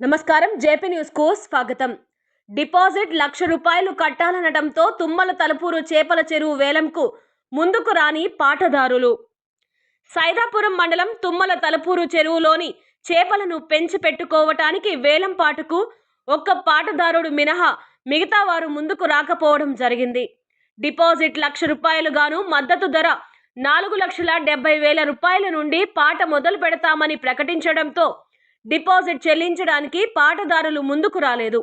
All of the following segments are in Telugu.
నమస్కారం. జేపీ న్యూస్కు స్వాగతం. డిపాజిట్ లక్ష రూపాయలు కట్టాలనడంతో తుమ్మల తలుపూరు చేపల చెరువు వేలంకు ముందుకు రాని పాటదారులు. సైదాపురం మండలం తుమ్మల తలుపూరు చెరువులోని చేపలను పెంచి పెట్టుకోవటానికి వేలం పాటుకు ఒక్క పాటదారుడు మినహా మిగతా వారు ముందుకు రాకపోవడం జరిగింది. డిపాజిట్ లక్ష రూపాయలు గాను మద్దతు ధర నాలుగు లక్షల డెబ్బై వేల రూపాయల నుండి పాట మొదలు పెడతామని ప్రకటించడంతో డిపాజిట్ చెల్లించడానికి పాటదారులు ముందుకు రాలేదు.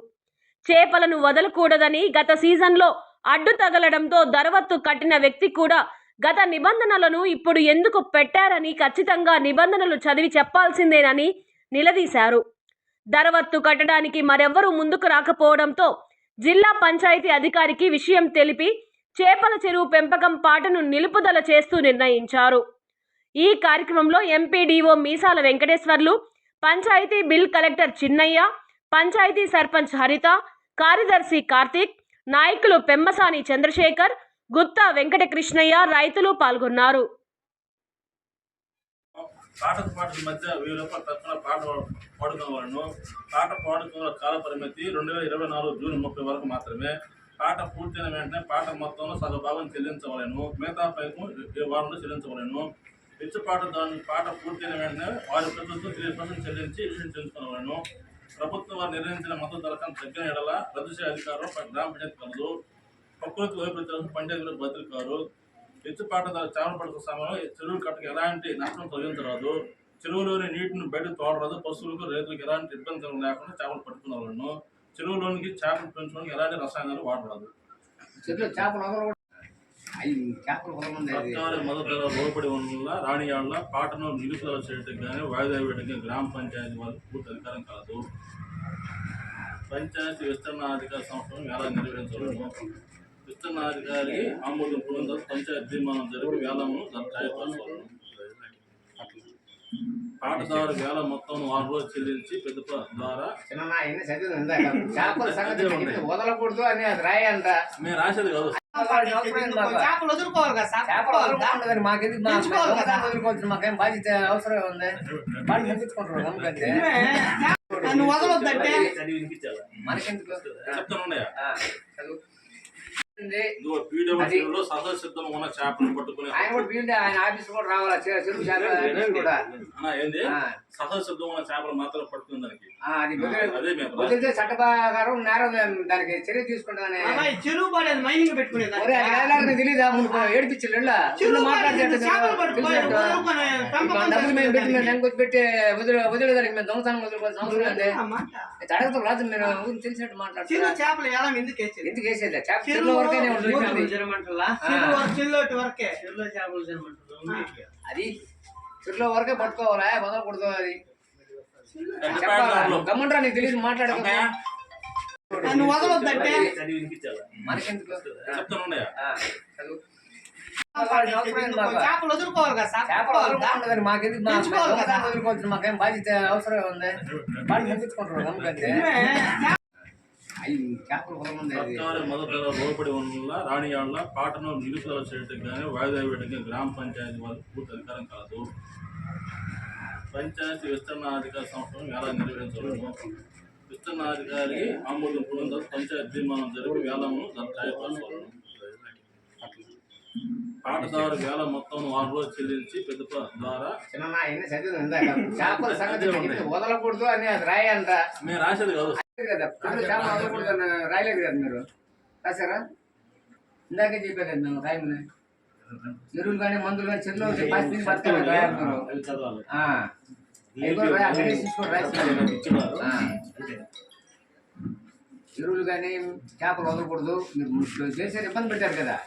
చేపలను వదలకూడదని గత సీజన్లో అడ్డు తగలడంతో దరవత్తు కట్టిన వ్యక్తి కూడా గత నిబంధనలను ఇప్పుడు ఎందుకు పెట్టారని ఖచ్చితంగా నిబంధనలు చదివి చెప్పాల్సిందేనని నిలదీశారు. దరవత్తు కట్టడానికి మరెవ్వరూ ముందుకు రాకపోవడంతో జిల్లా పంచాయతీ అధికారికి విషయం తెలిపి చేపల చెరువు పెంపకం పాటను నిలుపుదల చేస్తూ నిర్ణయించారు. ఈ కార్యక్రమంలో MPDO Meesala Venkateswarlu panchayat bill collector Chinnaiah panchayat sarpanch Haritha కార్యదర్శి కార్తీక్ నాయకులు పెమ్మసాని చంద్రశేఖర్ గుత్తా వెంకటకృష్ణయ్య రైతులు పాల్గొన్నారు. పాటకు పాటకు మధ్య వెయ్యి రూపాయల తక్కువ పాట పాడుకోవాలను పాట పాడుకున్న కాల పరిమితి రెండు వేల ఇరవై నాలుగు జూన్ ముప్పై వరకు మాత్రమే. పాట పూర్తయిన వెంటనే పాట మొత్తంలో సగ భాగం చెల్లించవలను మిగతా పైపు వారంలో చెల్లించవలను. ఇచ్చు పాట దాని పాట పూర్తయిన వెంటనే వారి ప్రభుత్వం త్రీ పర్సెంట్ చెల్లించి రిటర్న్ చెల్లించుకోవాలను ప్రభుత్వం వారు నిర్ణయించిన మద్దతు ధర తగ్గిన ఎడల రద్దు చేసే అధికారం గ్రామ పంచాయతీ కలదు ప్రకృతి వైపరీత్యాలకు పంచాయతీలో భద్రత కారు. ఎత్తుపాట ధర చేపలు పడుతున్న సమయంలో చెరువు కట్టకు ఎలాంటి నష్టం తొలగించరాదు. చెరువులోని నీటిని బయట తోడరాదు పశువులకు రైతులకు ఎలాంటి ఇబ్బంది లేకుండా చేపలు పట్టుకునే వాళ్ళను చెరువులోనికి చేపలు పెంచడానికి ఎలాంటి రసాయనాలు వాడరాదు. చెరువులో చేపలు సర్కారు మద్దతు లోబడి ఉన్న రాణియాళ్ళ పాటను నిలుపుదల చేయడానికి కానీ వాయిదా వేయడానికి గ్రామ పంచాయతీ వారికి పూర్తి అధికారం కాదు పంచాయతీ విస్తరణాధికార సంస్థను ఎలా నిర్వహించలేము విస్తరణాధికారి ఆమోదం పొందిన పంచాయతీ తీర్మానం జరిపి వేలమును జాయపరచవలను పాటదారు వేల మొత్తం వారం రోజులు చెల్లించి పెద్ద ద్వారా మేము రాసేది కాదు. చేపలు వదులుకోవాలి కదా? సార్ చేపలు వదలకూడదని మాకెందుకు. వదులుకోవచ్చు? మాకేం బాధ్యత అవసరం ఉంది. వాళ్ళు నమ్మకంటే నన్ను వదలొద్దంటే? మనకెందుకు ఉన్న చేపలు పట్టుకునే ఆయన కూడా వీళ్ళు ఆయన ఆఫీస్ కూడా రావాలా? చె- చెరువు చేపల కూడా. ఏంది? ఉన్న చేపలు మాత్రం పట్టుకునే దానికి. ఆ, అది వదిలే- అదే మేము వదిలితే చట్టప్రకారం నేరం దానికి చర్య ఈ చెరువు పడేది మైనింగ్ పెట్టుకునేది తెలీదా? ముందు ఏడిపించారు డబ్బులు మేము పెట్టి మేము పెట్టి వదిలే వదిలేదానికి మేము దొంగతనం. అడగతాం రాజు మీరు తెలిసినట్టు మాట్లాడుతున్నారు చేపలు ఎలా ఎందుకు వేసేది? చేప వరకే ఉంటుంది వరకు- వరకే అది చెరువులో వరకే పట్టుకోవాలా? వదలకూడదు అది. చెప్పాలి? గమ్మంటారా నీకు తెలియదు మాట్లాడక నన్ను వదలొద్దంటే. చేపలు వదులుకోవాలి కదా మాకెందుకు? మాకేం బాధ్యత అవసరం ఉంది. వాళ్ళు నమ్మకంటే అవి చేపలు వదలమంది అది సర్కారు మొదట లోబడి ఉన్న రాణియాళ్ళ పాటను నిలుపుదల చేయడానికి కానీ వాయిదా వేయడానికి గ్రామ పంచాయతీ వారికి పూర్తి అధికారం కాదు. పంచాయతీ విస్తరణాధికార సంస్థను ఎలా నిర్వహించలేము విస్తరణాధికారి ఆమోదం పొందిన పంచాయతీ తీర్మానం జరిపి వేలమును జాయపరచవలను పాటదారు వేల మొత్తం వారం రోజులు చెల్లించి పెద్ద ద్వారా చిన్న చేపల సంగతి మేము రాసేది కాదు. కదా. రాయలేదు కదా మీరు? రాశారా? ఇందాకే చెప్పారు కదా మేము రాయమని ఎరువులు కానీ మందులు కానీ చెరువులో బతకాలి రాయాలన్నారు. ఎరువులు కానీ చేపలు వదలకూడదు. మీరు చేసే ఇబ్బంది పెట్టారు కదా.